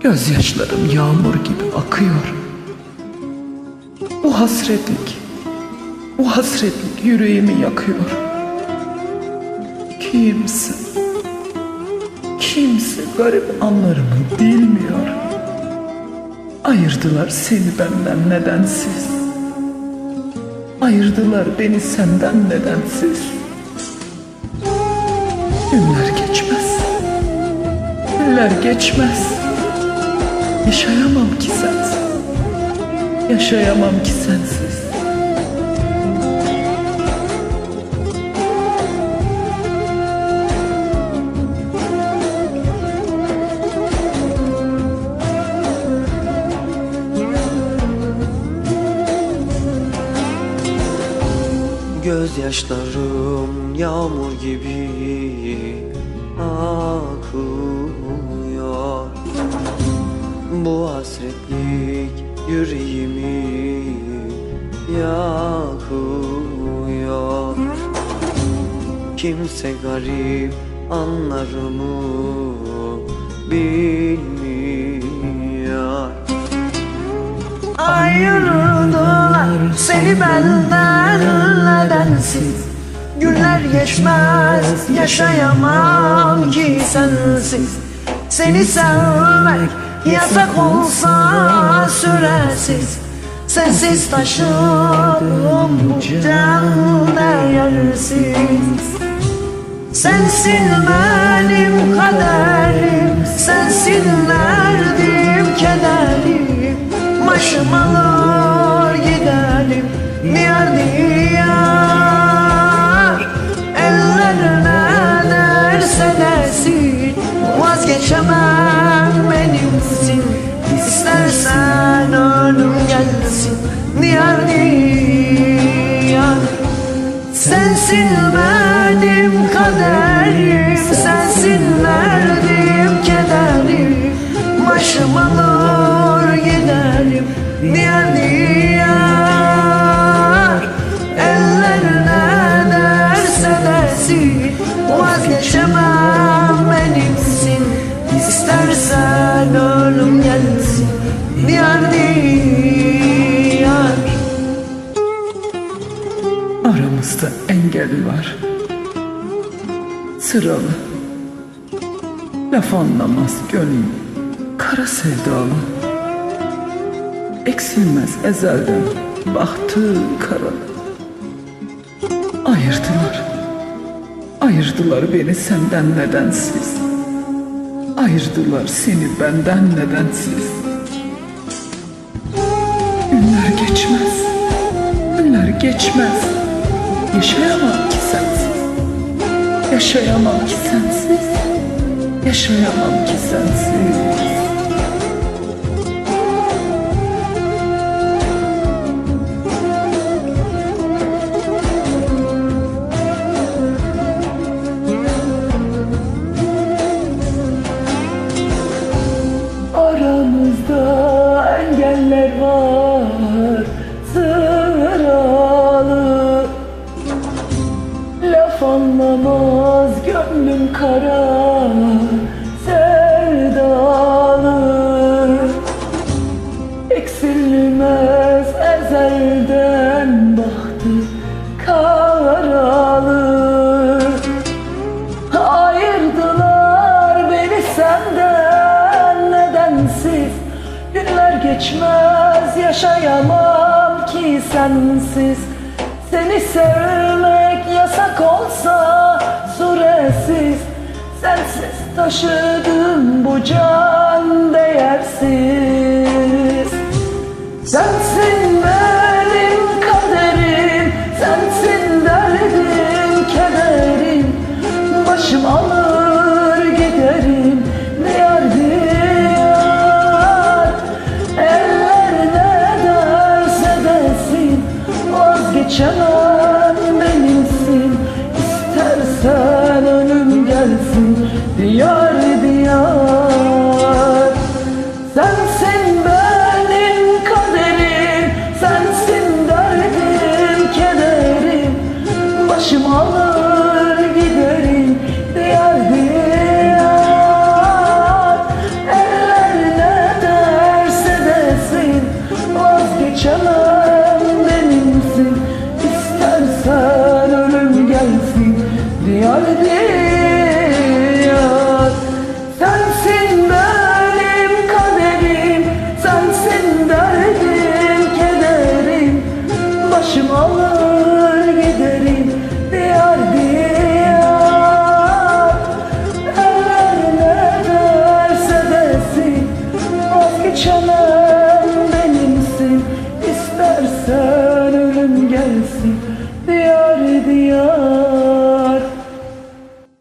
Gözyaşlarım yağmur gibi akıyor. Bu hasretlik, bu hasretlik yüreğimi yakıyor. Kimse, kimse garip anlarımı bilmiyor. Ayırdılar seni benden nedensiz. Ayırdılar beni senden nedensiz. Günler geçmez. Günler geçmez. Yaşayamam ki sensiz. Yaşayamam ki sensiz. Gözyaşlarım yağmur gibi akıyor Bu hasretlik yüreğimi yakıyor Kimse garip anlarımı bilmiyor. Ayırdılar seni benden nedensiz. Günler geçmez yaşayamam ki sensiz. Seni sevmek yasak olsa süresiz Sensiz taşıdım bu can değersiz Sensin benim kaderim Sensin derdim kederim. Başım alır giderim Diyar diyar. Ellerine derse desin Vazgeçemem Diyar diyar Sensin benim kaderim Sensin verdiğim kederim. Başım engel var. Sıralı. Laf anlamaz gönül. Kara sevdalı. Eksilmez ezelden bahtı karalı. Ayırdılar. Ayırdılar beni senden nedensiz. Ayırdılar seni benden nedensiz. Günler geçmez. Günler geçmez. Yaşayamam ki sensiz. Yaşayamam ki sensiz. Yaşayamam ki sensiz. Kara sevdalı. Eksilmez ezelden bahtı karalı. Ayırdılar beni senden nedensiz? Günler geçmez yaşayamam ki sensiz. Seni sevmek yasak olsa süresiz Sensiz taşıdım bu can değersiz. Sensin benim kaderim Sensin derdim kederim. Başım alır giderim Diyar diyar Eller ne derse desin Vazgeçemem İstersen ölüm gelsin Diyar diyar